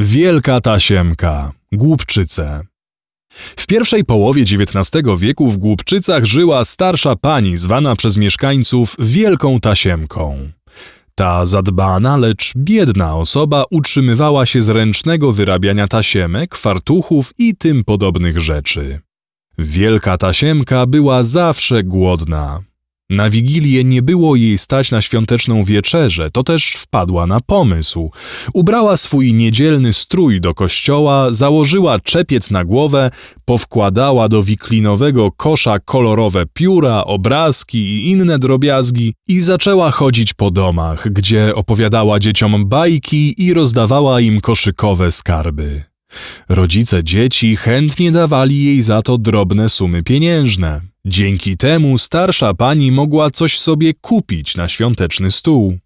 Wielka Tasiemka, Głupczyce. W pierwszej połowie XIX wieku w Głupczycach żyła starsza pani zwana przez mieszkańców Wielką Tasiemką. Ta zadbana, lecz biedna osoba utrzymywała się z ręcznego wyrabiania tasiemek, fartuchów i tym podobnych rzeczy. Wielka Tasiemka była zawsze głodna. Na Wigilię nie było jej stać na świąteczną wieczerzę, to też wpadła na pomysł. Ubrała swój niedzielny strój do kościoła, założyła czepiec na głowę, powkładała do wiklinowego kosza kolorowe pióra, obrazki i inne drobiazgi i zaczęła chodzić po domach, gdzie opowiadała dzieciom bajki i rozdawała im koszykowe skarby. Rodzice dzieci chętnie dawali jej za to drobne sumy pieniężne. Dzięki temu starsza pani mogła coś sobie kupić na świąteczny stół.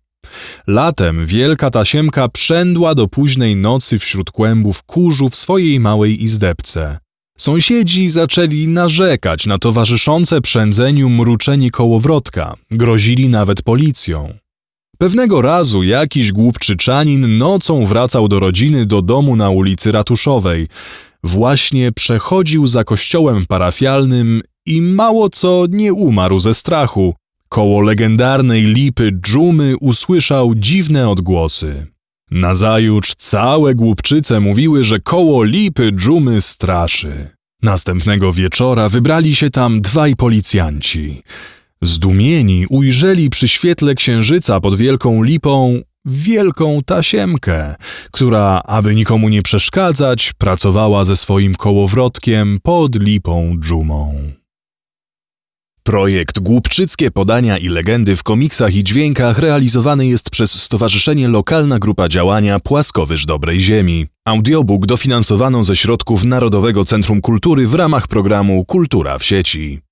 Latem wielka tasiemka przędła do późnej nocy wśród kłębów kurzu w swojej małej izdebce. Sąsiedzi zaczęli narzekać na towarzyszące przędzeniu mruczenie kołowrotka, grozili nawet policją. Pewnego razu jakiś głupczyczanin nocą wracał do rodziny do domu na ulicy Ratuszowej. Właśnie przechodził za kościołem parafialnym i mało co nie umarł ze strachu. Koło legendarnej lipy dżumy usłyszał dziwne odgłosy. Nazajutrz całe głupczyce mówiły, że koło lipy dżumy straszy. Następnego wieczora wybrali się tam dwaj policjanci. Zdumieni ujrzeli przy świetle księżyca pod wielką lipą wielką tasiemkę, która, aby nikomu nie przeszkadzać, pracowała ze swoim kołowrotkiem pod lipą dżumą. Projekt Głupczyckie Podania i Legendy w komiksach i dźwiękach realizowany jest przez Stowarzyszenie Lokalna Grupa Działania Płaskowyż Dobrej Ziemi. Audiobook dofinansowano ze środków Narodowego Centrum Kultury w ramach programu Kultura w sieci.